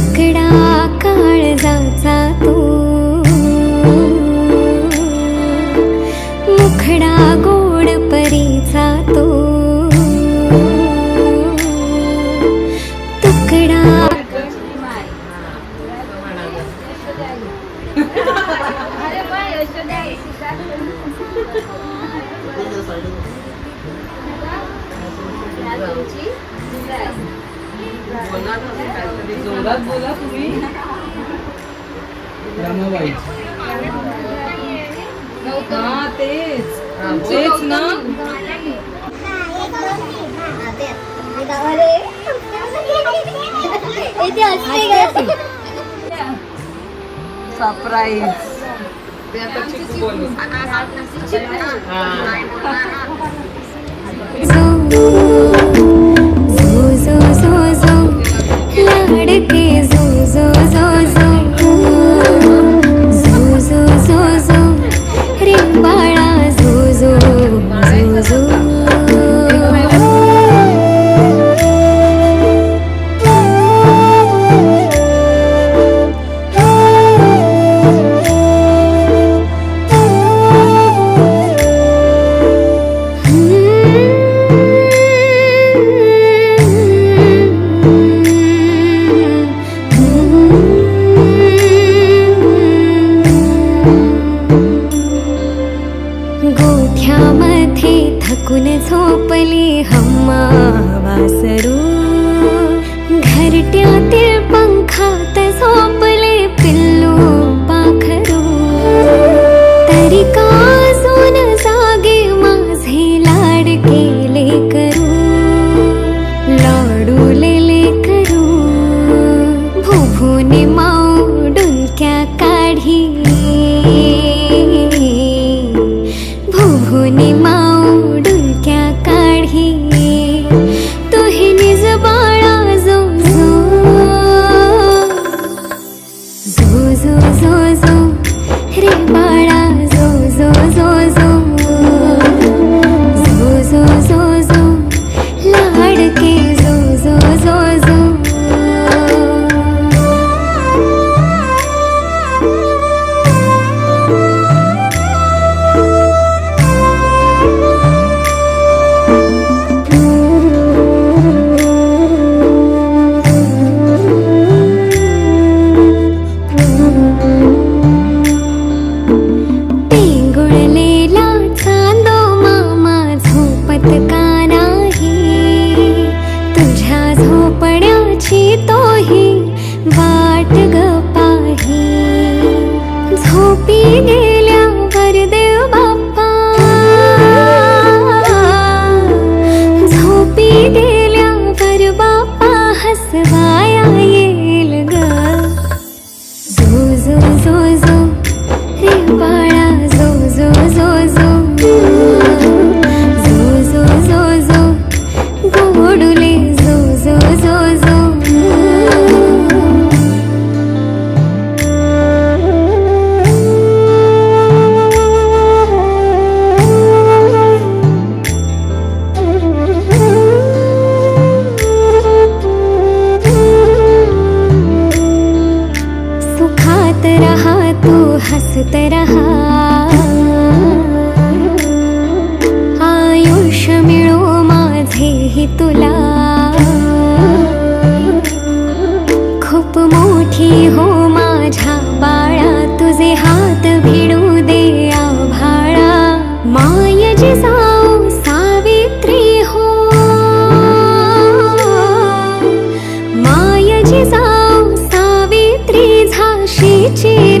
तुकडा काळजाचा तो. मुखडा गोड परीचा तो. तुकडा जोरात बोला तुम्ही. रमाबाई. हा तेच. तेच ना. सरप्राईज ते आता चिकू बोलू जो हम्मा वासरू घरट्यातील पंखात झोपले Vá रहा तू हसत रहा। आयुष्य मिळो माझेही तुला। खूप मोठी हो माझ्या बाळा तुझे हात भिडू दे आभाळा मायजी जाऊ सावित्री हो। मायजी जाऊ सावित्री झाशीची